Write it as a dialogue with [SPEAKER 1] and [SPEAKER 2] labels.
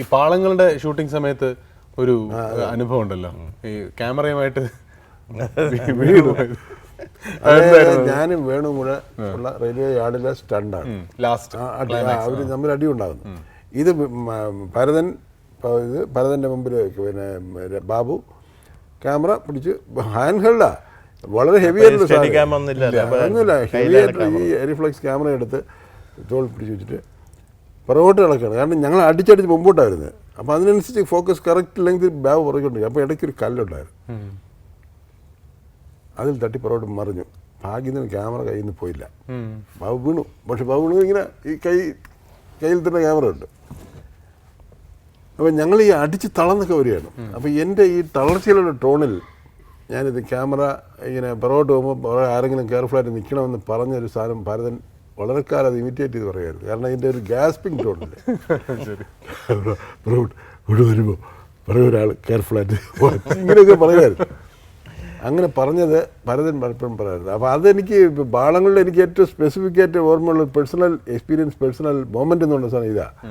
[SPEAKER 1] ഈ പാളങ്ങളുടെ ഷൂട്ടിംഗ് സമയത്ത് ഒരു അനുഭവം ഉണ്ടല്ലോ. ഈ ക്യാമറയുമായിട്ട് ഞാൻ വേണു
[SPEAKER 2] മുഴ ഞാനും വേണു കൂടെ ഉള്ള റെയിൽവേ യാർഡിലെ സ്റ്റണ്ടാണ്.
[SPEAKER 1] ലാസ്റ്റ്
[SPEAKER 2] അവർ തമ്മിൽ അടി ഉണ്ടാകുന്നു ഇത് ഭരതൻ ഇപ്പൊ ഇത് ഭരതന്റെ മുമ്പിൽ പിന്നെ ബാബു ക്യാമറ പിടിച്ച് ഹാൻഡ് ഹെൽഡാ വളരെ ഹെവി ആയിട്ടുള്ള
[SPEAKER 3] ഒന്നുമില്ല,
[SPEAKER 2] ഹെവി ആയിട്ടുള്ള ഈ എരിഫ്ലെക്സ് ക്യാമറ എടുത്ത് തോൾ പിടിച്ച് വെച്ചിട്ട് പുറകോട്ട് കിടക്കുകയാണ് കാരണം ഞങ്ങൾ അടിച്ചടിച്ച് മുമ്പോട്ടായിരുന്നു. അപ്പം അപ്പോൾ അതിനനുസരിച്ച് ഫോക്കസ് കറക്റ്റ് ഇല്ലെങ്കിൽ ബാഗ് പുറകോട്ട് അപ്പോൾ ഇടയ്ക്കൊരു കല്ലുണ്ടായിരുന്നു. അതിൽ തട്ടി പുറകോട്ട് മറിഞ്ഞു. ഭാഗ്യത്തിന് ക്യാമറ കയ്യിൽ നിന്ന് പോയില്ല. ബാബു വീണു. പക്ഷെ ബാബു വീണു ഇങ്ങനെ ഈ കൈ കയ്യിൽ തന്നെ ക്യാമറ ഉണ്ട്. അപ്പം ഞങ്ങൾ ഈ അടിച്ച് തളർന്നൊക്കെ വരികയാണ്. അപ്പം എന്റെ ഈ തളർച്ചയിലുള്ള ടോണിൽ ഞാനിത് ക്യാമറ ഇങ്ങനെ പുറകോട്ട് പോകുമ്പോൾ ആരെങ്കിലും കെയർഫുള്ളായിട്ട് നിൽക്കണമെന്ന് പറഞ്ഞൊരു സാധനം ഭാരതൻ വളരെ കാലം അത് ഇമിറ്റേറ്റ് ചെയ്ത് പറയുമായിരുന്നു കാരണം അതിന്റെ ഒരു ഗ്യാസ്പിംഗ് ടോണില്ലേ ഇവിടെ വരുമ്പോൾ പറയും ഒരാൾ കെയർഫുള്ളായിട്ട് ഇങ്ങനെയൊക്കെ പറയുമായിരുന്നു അങ്ങനെ പറഞ്ഞത് ഭരതൻ പലപ്പോഴും പറയാറുണ്ട്. അപ്പോൾ അതെനിക്ക് ബാളങ്ങളുടെ എനിക്ക് ഏറ്റവും സ്പെസിഫിക് ആയിട്ട് ഓർമ്മയുള്ള പേഴ്സണൽ എക്സ്പീരിയൻസ് പേഴ്സണൽ മൊമെന്റ് എന്ന് പറഞ്ഞ സാധനം ഇതാ.